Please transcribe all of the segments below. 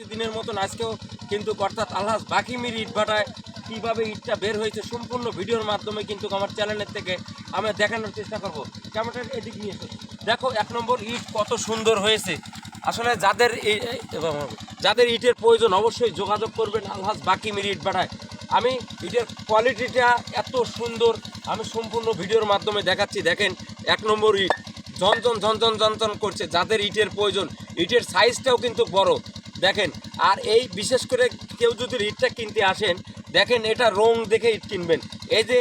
প্রতিদিনের মতন আজকেও কিন্তু অর্থাৎ আলহাজ ইট ভাটায় কীভাবে ইটটা বের হয়েছে সম্পূর্ণ ভিডিওর মাধ্যমে কিন্তু আমার চ্যানেলের থেকে আমি দেখানোর চেষ্টা করব। ক্যামেরাটার এদিক নিয়ে এসো। দেখো, এক নম্বর ইট কত সুন্দর হয়েছে। আসলে যাদের যাদের ইটের প্রয়োজন অবশ্যই যোগাযোগ করবেন আলহাজ বাকিমির ইট ভাটায় আমি ইটের কোয়ালিটিটা এত সুন্দর, আমি সম্পূর্ণ ভিডিওর মাধ্যমে দেখাচ্ছি। দেখেন, এক নম্বর ইট। ঝনঝন ঝনঝন ঝনঝন করছে। যাদের ইটের প্রয়োজন, ইটের সাইজটাও কিন্তু বড়। দেখেন, আর এই বিশেষ করে কেউ যদি ইটটা কিনতে আসেন, দেখেন এটা রং দেখে ইট কিনবেন। এই যে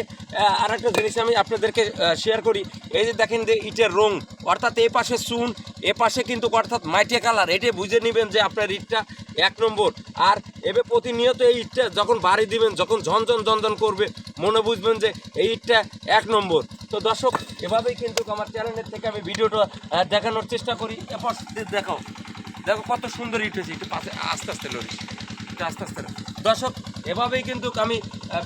আর একটা জিনিস আমি আপনাদেরকে শেয়ার করি। এই যে দেখেন যে ইটের রং, অর্থাৎ এ পাশে চুন, এ পাশে কিন্তু অর্থাৎ মাইটে কালার, এটা বুঝে নেবেন যে আপনার ইটটা এক নম্বর। আর এবে প্রতিনিয়ত এই ইটটা যখন বাড়ি দিবেন, যখন ঝনঝন ঝনঝন করবে, মনে বুঝবেন যে এই ইটটা এক নম্বর। তো দর্শক, এভাবেই কিন্তু আমার চ্যানেলের থেকে আমি ভিডিওটা দেখানোর চেষ্টা করি। এরপর দেখাও। দেখো কত সুন্দর ইট হয়েছে একটু পাশে আস্তে আস্তে লড়ি একটু আস্তে আস্তে দর্শক এভাবেই কিন্তু আমি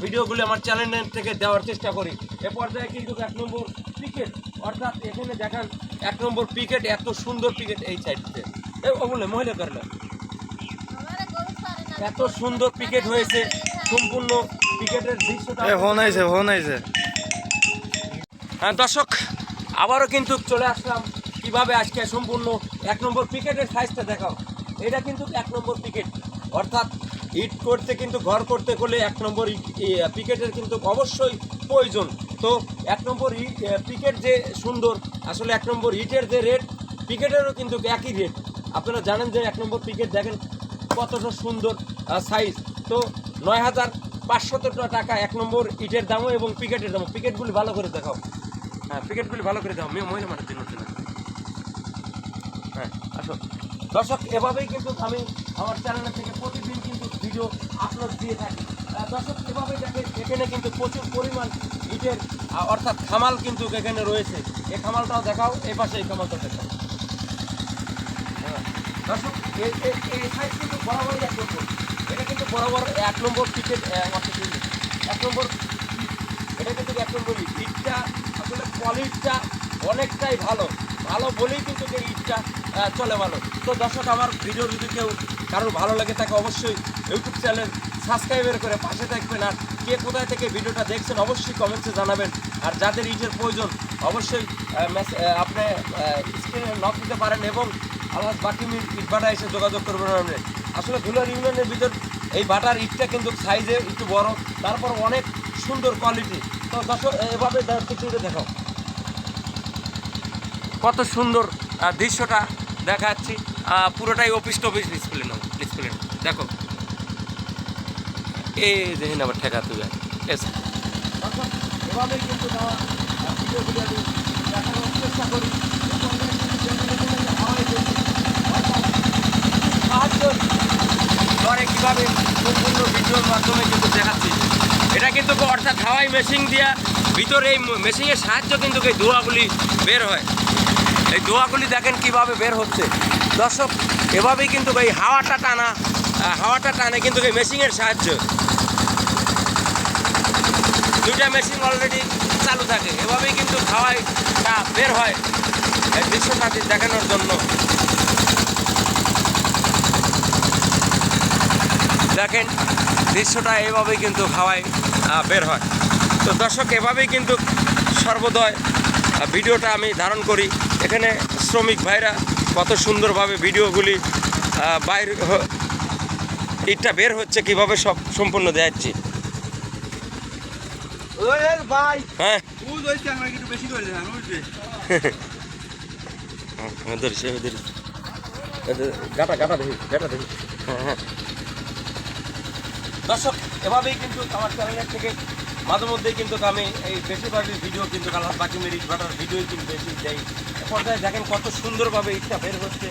ভিডিওগুলো আমার চ্যানেলের থেকে দেওয়ার চেষ্টা করি। এ পর্যায়ে কিন্তু এক নম্বর পিকেট অর্থাৎ এখানে দেখান এক নম্বর পিকেট এত সুন্দর পিকেট এই সাইডতে এ ও বলে মহিলা করলে এত সুন্দর পিকেট হয়েছে সম্পূর্ণ পিকেটের দৃশ্যটা এ ফোন আইছে ফোন আইছে। হ্যাঁ দর্শক আবারও কিন্তু চলে আসলাম কীভাবে আজকে সম্পূর্ণ এক নম্বর পিকেটের সাইজটা দেখাও। এটা কিন্তু এক নম্বর পিকেট অর্থাৎ ইট করতে কিন্তু, ঘর করতে গেলে এক নম্বর পিকেটের কিন্তু অবশ্যই প্রয়োজন। তো এক নম্বর ইট পিকেট যে সুন্দর, আসলে এক নম্বর ইটের যে রেট পিকেটেরও কিন্তু একই রেট আপনারা জানেন যে এক নম্বর পিকেট দেখেন কতটা সুন্দর সাইজ তো নয় হাজার পাঁচশত টাকা এক নম্বর ইটের দামও এবং পিকেটের দামও। পিকেটগুলি ভালো করে দেখাও। হ্যাঁ পিকেটগুলি ভালো করে দাও মেয়ে মহিলা মাঠের জন্য হ্যাঁ দর্শক, এভাবেই কিন্তু আমি আমার চ্যানেল থেকে প্রতিদিন কিন্তু ভিডিও আপলোড দিয়ে থাকি। দর্শক, এভাবেই দেখেন এখানে কিন্তু প্রচুর পরিমাণ ইটের অর্থাৎ খামাল কিন্তু এখানে রয়েছে। এই খামালটাও দেখাও, এই পাশে এই খামালটা দেখাও। হ্যাঁ। দর্শক সাইজ কিন্তু বরাবরই এক নম্বর। এটা কিন্তু বরাবর এক নম্বর টিকেট এক নম্বর এটা কিন্তু এক নম্বর ইট। ইটটা আসলে কোয়ালিটিটা অনেকটাই ভালো। ভালো বলেই কিন্তু ইটটা আহ, চলে ভালো। তো দর্শক আমার ভিডিও যদি কেউ কারোর ভালো লাগে তাকে অবশ্যই ইউটিউব চ্যানেল সাবস্ক্রাইবার করে পাশে থাকবেন। আর কে কোথায় থেকে ভিডিওটা দেখছেন অবশ্যই কমেন্টসে জানাবেন। আর যাদের ইটের প্রয়োজন অবশ্যই আপনি স্ক্রিনে নক দিতে পারেন এবং আল্লাহ বাকি ইট ভাটা এসে যোগাযোগ করবেন আপনি। আসলে ধুলার ইউনিয়নের ভিতর এই বাটার ইটটা কিন্তু সাইজে একটু বড় তারপর অনেক সুন্দর কোয়ালিটি তো দর্শক এভাবে দেখাও। কত সুন্দর দৃশ্যটা দেখাচ্ছি। পুরোটাই অফিস টফিস ডিসপ্লে নাও ডিসপ্লে দেখো। এই দেখেন আবার ঠেকা তুই এসে কিন্তু চেষ্টা করি ঘরে কীভাবে ভিডিওর মাধ্যমে কিন্তু দেখাচ্ছি। এটা কিন্তু অর্থাৎ হাওয়াই মেশিন দিয়া ভিতরে এই মেশিনের সাহায্য কিন্তু এই ধোঁয়াগুলি বের হয়। এই ধোঁয়াগুলি দেখেন কীভাবে বের হচ্ছে। দর্শক, এভাবেই কিন্তু এই হাওয়াটা টানা হাওয়াটা টানে কিন্তু এই মেশিনের সাহায্য। দুইটা মেশিন অলরেডি চালু থাকে, এভাবেই কিন্তু হাওয়াইটা বের হয় এই দৃশ্যটা দেখানোর জন্য। দেখেন, দৃশ্যটা এভাবেই কিন্তু হাওয়ায় বের হয়। তো দর্শক, এভাবেই কিন্তু সর্বদয় ভিডিওটা আমি ধারণ করি। এখানে শ্রমিক ভাইরা কত সুন্দরভাবে ভিডিওগুলি বাইর ইটটা বের হচ্ছে কীভাবে সব সম্পূর্ণ দেখাচ্ছি। হ্যাঁ। হ্যাঁ হ্যাঁ। দর্শক এভাবেই কিন্তু আমার চ্যানেলের থেকে মাঝে মধ্যেই কিন্তু আমি এই বেশিরভাগই ভিডিও কিন্তু আল্লাহ বাকি মেরিট বাটার ভিডিওই কিন্তু বেশি দেই। পর্যায়ে দেখেন কত সুন্দরভাবে ইচ্ছা বের হচ্ছে।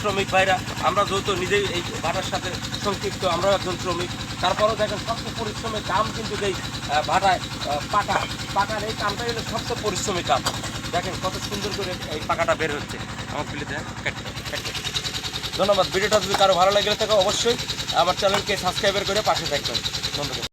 শ্রমিক ভাইরা, আমরা যেহেতু নিজেই এই ভাটার সাথে সংক্ষিপ্ত, আমরাও একজন শ্রমিক। তারপরেও দেখেন সবচেয়ে পরিশ্রমের কাম কিন্তু এই ভাটায় পাকা পাকার এই কামটাই হলো সবচেয়ে পরিশ্রমী কাম দেখেন কত সুন্দর করে এই পাকাটা বের হচ্ছে। আমার প্লে দেন কাটতে কাটতে ধন্যবাদ। ভিডিওটা যদি কারও ভালো লাগে থাকে অবশ্যই আমার চ্যানেলকে সাবস্ক্রাইবার করে পাশে থাকবেন। ধন্যবাদ।